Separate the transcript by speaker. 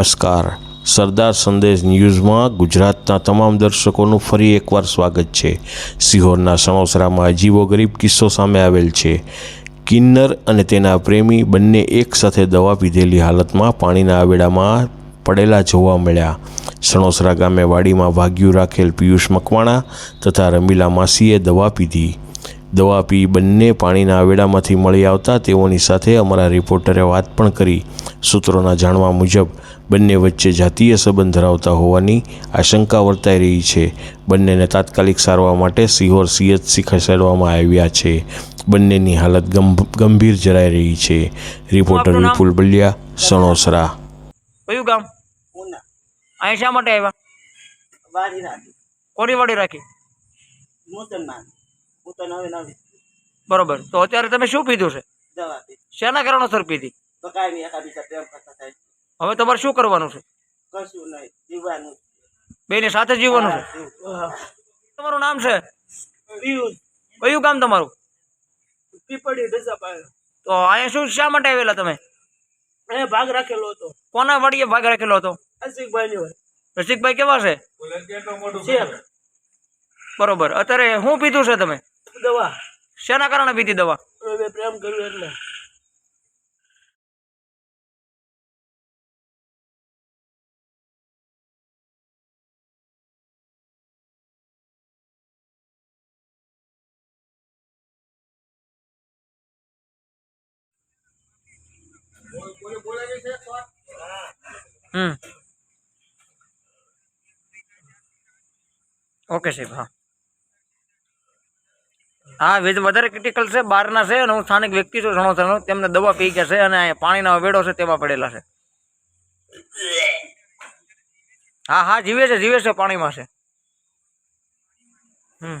Speaker 1: નમસ્કાર. સરદાર સંદેશ ન્યૂઝમાં ગુજરાતના તમામ દર્શકોનું ફરી એકવાર સ્વાગત છે. સિહોરના સણોસરામાં અજીવો ગરીબ કિસ્સો સામે આવેલ છે. કિન્નર અને તેના પ્રેમી બંને એકસાથે દવા પીધેલી હાલતમાં પાણીના આવેડામાં પડેલા જોવા મળ્યા. સણોસરા ગામે વાડીમાં ભાગ્યું રાખેલ પિયુષ મકવાણા તથા રમીલા માસીએ દવા પીધી. દવા પી બંને પાણીના આવેડામાંથી મળી આવતા તેઓની સાથે અમારા રિપોર્ટરે વાત પણ કરી. સૂત્રોના જાણવા મુજબ બંને વચ્ચે જાતીય સંબંધ ધરાવતા હોવાની આશંકા વર્તાઈ રહી છે. બંનેને તાત્કાલિક સારવાર માટે સિહોર સીએચસી ખસેડવામાં આવ્યા છે. બંનેની હાલત ગંભીર જરાઈ રહી છે. રિપોર્ટર વિપુલ બલિયા સણોસરા.
Speaker 2: કયું ગામ? અહીં શા માટે આવ્યા?
Speaker 3: વાડી રાખી.
Speaker 2: કોની વાડી રાખી?
Speaker 3: મુસલમાન.
Speaker 2: બરોબર. તો અત્યારે તમે શું પીધું છે?
Speaker 3: શેના કારણો
Speaker 2: શેના કારણોસર પીધી?
Speaker 3: તો કાંઈ નહીં એકાબીજા પ્રેમ કરતા થાય.
Speaker 2: હવે તમારે શું કરવાનું છે? બેને સાથે જીવવાનું છે? તમારું નામ છે? કયું કામ તમારું? તો અહીંયા શું શા માટે આવેલા તમે?
Speaker 3: એ ભાગ રાખેલો હતો.
Speaker 2: કોના વાડીએ ભાગ રાખેલો હતો? રસિકભાઈ કેવા છે? બરોબર. અત્યારે શું પીધું છે તમે?
Speaker 3: દવા?
Speaker 2: શેના કારણે પીતી દવા?
Speaker 3: હવે પ્રેમ કર્યું એટલે.
Speaker 2: હમ. ઓકે સાહેબ હા. હા, વેજ વધારે ક્રિટિકલ છે, બહારના છે અને હું સ્થાનિક વ્યક્તિ છું સણોસરનો તેમને દવા પી ગયા છે અને પાણીના વેડો છે, તેમાં પડેલા છે. હા હા, જીવે છે જીવે છે, પાણીમાં છે. હમ.